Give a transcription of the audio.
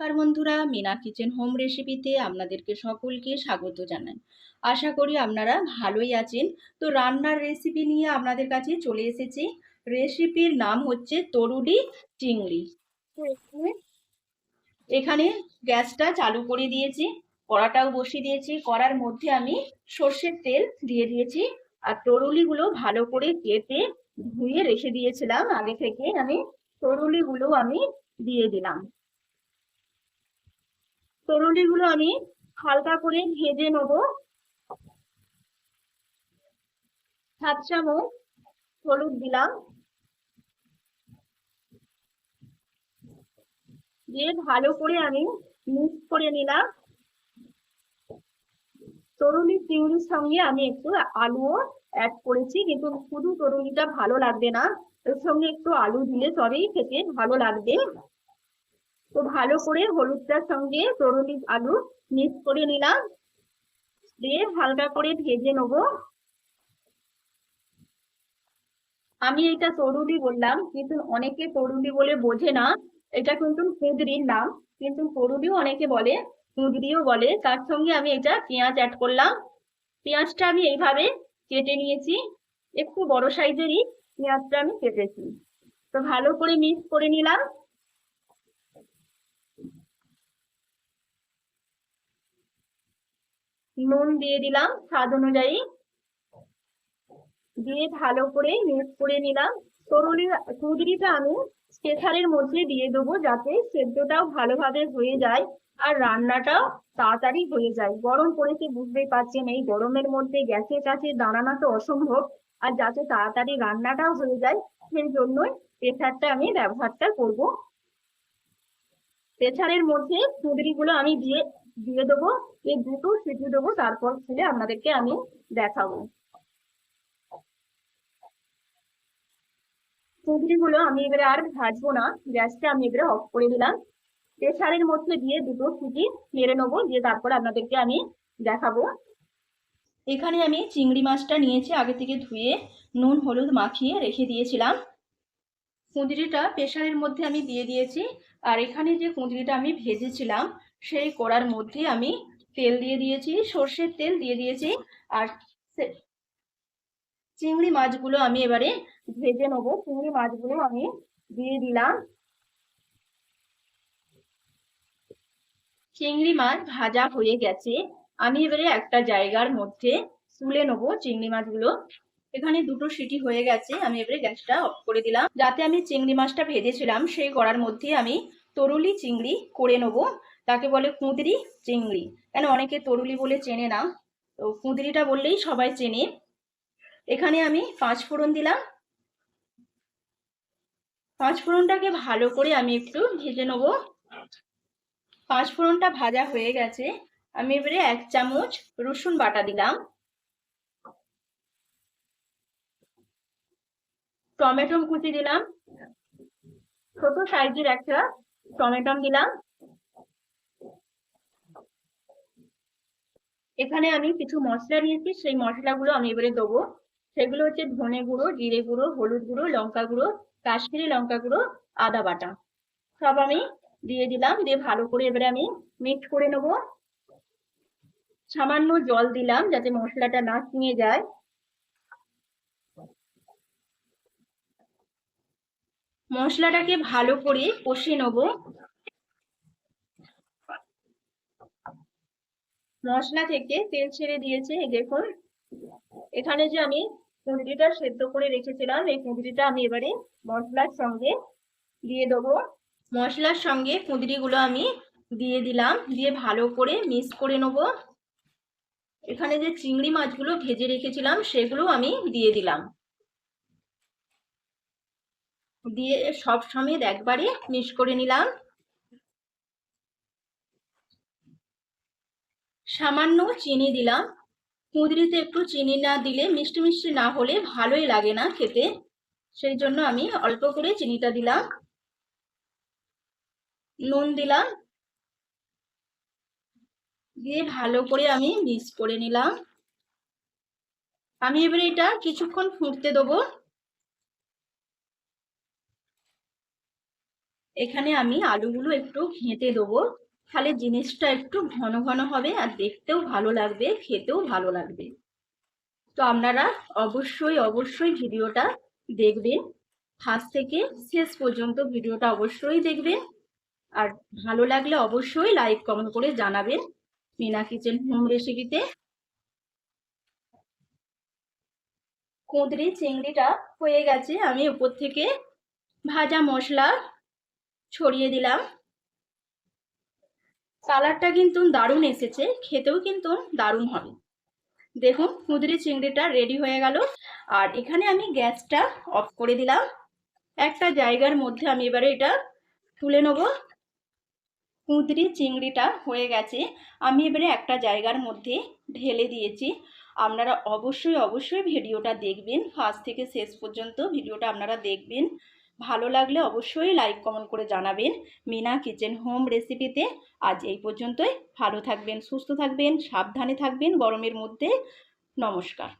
নমস্কার বন্ধুরা, Mina kitchen home রেসিপিতে আপনাদেরকে সকলকে স্বাগত জানাই। আশা করি আপনারা ভালোই আছেন। তো রান্নার রেসিপি নিয়ে আপনাদের কাছে চলে এসেছি। রেসিপির নাম হচ্ছে তরুডি চিংড়ি। এখানে গ্যাসটা চালু করে দিয়েছি, কড়াটাও বসিয়ে দিয়েছি। কড়ার মধ্যে আমি সর্ষের তেল দিয়ে দিয়েছি। আর তরুলিগুলো ভালো করে কেটে ধুয়ে রেখে দিয়েছিলাম। আগে থেকে আমি তরুলিগুলো আমি দিয়ে দিলাম। তরুলিগুলো আমি হালকা করে ভেজে নেব। সাত চামচ হলুদ দিলাম। দিয়ে ভালো করে আমি মিক্স করে নিলাম। তরুলি চিংড়ির সঙ্গে আমি একটু আলুও অ্যাড করেছি, কিন্তু শুধু তরুলিটা ভালো লাগবে না। এর সঙ্গে একটু আলু দিলে তবেই খেতে ভালো লাগবে। তো ভালো করে হলুদটার সঙ্গে তরুলি আলু মিক্স করে নিলাম। দিয়ে হালকা করে ভেজে নেব। আমি এটা তরুলি বললাম, কিন্তু অনেকে তরুলি বলে বোঝে না। এটা কিন্তু কুঁদরির নাম, কিন্তু তরুলিও অনেকে বলে কুঁদরিও বলে। তার সঙ্গে আমি এটা পেঁয়াজ অ্যাড করলাম। পেঁয়াজটা আমি এইভাবে কেটে নিয়েছি। একটু বড় সাইজেরই পেঁয়াজটা আমি কেটেছি। তো ভালো করে মিক্স করে নিলাম। নুন দিয়ে দিলাম, স্বাদ অনুযায়ী। দিয়ে ভালো করে মিক্স করে নিলাম। তরুলি কুদরিটা আমি প্রেসারের মধ্যে দিয়ে দেবো যাতে সেদ্ধটাও ভালোভাবে হয়ে যায় আর রান্নাটাও তাড়াতাড়ি হয়ে যায়। গরম পড়েছে, বুঝতেই পারছেন এই গরমের মধ্যে গ্যাসের কাছে দাঁড়ানো তো অসম্ভব। আর যাতে তাড়াতাড়ি রান্নাটাও হয়ে যায়, সেই জন্যই প্রেসারটা আমি ব্যবহারটা করব। প্রেসারের মধ্যে কুদরিগুলো আমি দিয়ে দিয়ে দেবো, এই দুটো সিটি দেবো, তারপর খুলে আপনাদেরকে আমি দেখাবো। কুদরিগুলো আমি এবারে আর ভাজবো না, গ্যাসটা আমি এবারে অফ করে দিলাম। প্রেসারের মধ্যে দিয়ে দুটো সিটি মেরে নেব, দিয়ে তারপর আপনাদেরকে আমি দেখাবো। এখানে আমি চিংড়ি মাছটা নিয়েছি, আগে থেকে ধুয়ে নুন, হলুদ মাখিয়ে রেখে দিয়েছিলাম। কুঁদরিটা প্রেশারের মধ্যে আমি দিয়ে দিয়েছি, আর এখানে যে কুঁদরিটা আমি ভেজেছিলাম সেই কড়ার মধ্যে আমি তেল দিয়ে দিয়েছি, সর্ষের তেল দিয়ে দিয়েছি, আর চিংড়ি মাছগুলো আমি এবারে ভেজে নেব। চিংড়ি মাছগুলো আমি দিয়ে দিলাম। চিংড়ি মাছ ভাজা হয়ে গেছে। আমি এবারে একটা জায়গার মধ্যে তুলে নেব চিংড়ি মাছগুলো। এখানে দুটো সিটি হয়ে গেছে, আমি এবারে গ্যাসটা অফ করে দিলাম। যাতে আমি চিংড়ি মাছটা ভেজেছিলাম, সেই করার মধ্যে আমি তরুলি চিংড়ি করে নেব। তাকে বলে কুঁদরি চিংড়ি। কেন? অনেকে তরুলি বলে চেনে না। তো কুঁদরিটা বললেই সবাই চেনে। এখানে আমি পাঁচ ফোড়ন দিলাম। পাঁচ ফোড়নটাকে ভালো করে আমি একটু ভেজে নেব। পাঁচ ফোড়নটা ভাজা হয়ে গেছে। আমি এবারে এক চামচ রসুন বাটা দিলাম। টমেটো কুচি দিলাম। ছোট সাইজের একটা টমেটো দিলাম। এখানে আমি কিছু মশলা নিয়েছি, সেই মশলাগুলো আমি এবারে দেবো। সেগুলো হচ্ছে ধনে গুঁড়ো, জিরে গুঁড়ো, হলুদ গুঁড়ো, লঙ্কা গুঁড়ো, কাশ্মীরি লঙ্কা গুঁড়ো, আদা বাটা। সব আমি দিয়ে দিলাম, দিয়ে ভালো করে এবারে আমি মিক্স করে নেব। সামান্য জল দিলাম যাতে মশলাটা না চিঙে যায়। মশলাটাকে ভালো করে কষিয়ে নেব। মশলা থেকে তেল ছেড়ে দিয়েছে দেখুন। এখানে যে আমি কুঁদরিটা সেদ্ধ করে রেখেছিলাম, এই কুঁদরিটা আমি এবারে মশলার সঙ্গে দিয়ে দেবো। মশলার সঙ্গে কুঁদরিগুলো আমি দিয়ে দিলাম, দিয়ে ভালো করে মিক্স করে নেব। এখানে যে চিংড়ি মাছগুলো ভেজে রেখেছিলাম, সেগুলো আমি দিয়ে দিলাম। দিয়ে সব সমেত একবারে মিক্স করে নিলাম। সামান্য চিনি দিলাম। কুঁদরিতে একটু চিনি না দিলে মিষ্টি মিষ্টি না হলে ভালোই লাগে না খেতে। সেই জন্য আমি অল্প করে চিনিটা দিলাম। নুন দিলাম। দিয়ে ভালো করে আমি মিক্স করে নিলাম। আমি এবারে এটা কিছুক্ষণ ফুটতে দেবো। এখানে আমি আলুগুলো একটু ঘেঁটে দেবো। তাহলে জিনিসটা একটু ঘন ঘন হবে আর দেখতেও ভালো লাগবে, খেতেও ভালো লাগবে। তো আপনারা অবশ্যই অবশ্যই ভিডিওটা দেখবেন। ফার্স্ট থেকে শেষ পর্যন্ত ভিডিওটা অবশ্যই দেখবেন। আর ভালো লাগলে অবশ্যই লাইক, কমেন্ট করে জানাবেন মিনা কিচেন হোম রেসিপিতে। কুঁদরি চিংড়িটা হয়ে গেছে, আমি উপর থেকে ভাজা মশলা ছড়িয়ে দিলাম। কালারটা কিন্তু দারুণ এসেছে, খেতেও কিন্তু দারুণ হবে। দেখুন, কুঁদরি চিংড়িটা রেডি হয়ে গেল। আর এখানে আমি গ্যাসটা অফ করে দিলাম। একটা জায়গার মধ্যে আমি এবারে এটা তুলে নেব। কুঁদরি চিংড়িটা হয়ে গেছে। আমি এবারে একটা জায়গার মধ্যে ঢেলে দিয়েছি। আপনারা অবশ্যই অবশ্যই ভিডিওটা দেখবেন। ফার্স্ট থেকে শেষ পর্যন্ত ভিডিওটা আপনারা দেখবেন। ভালো লাগলে অবশ্যই লাইক কমেন্ট করে জানাবেন। মিনা কিচেন হোম রেসিপিতে আজ এই পর্যন্তই। ভালো থাকবেন, সুস্থ থাকবেন, সাবধানে থাকবেন। গরমের মধ্যে নমস্কার।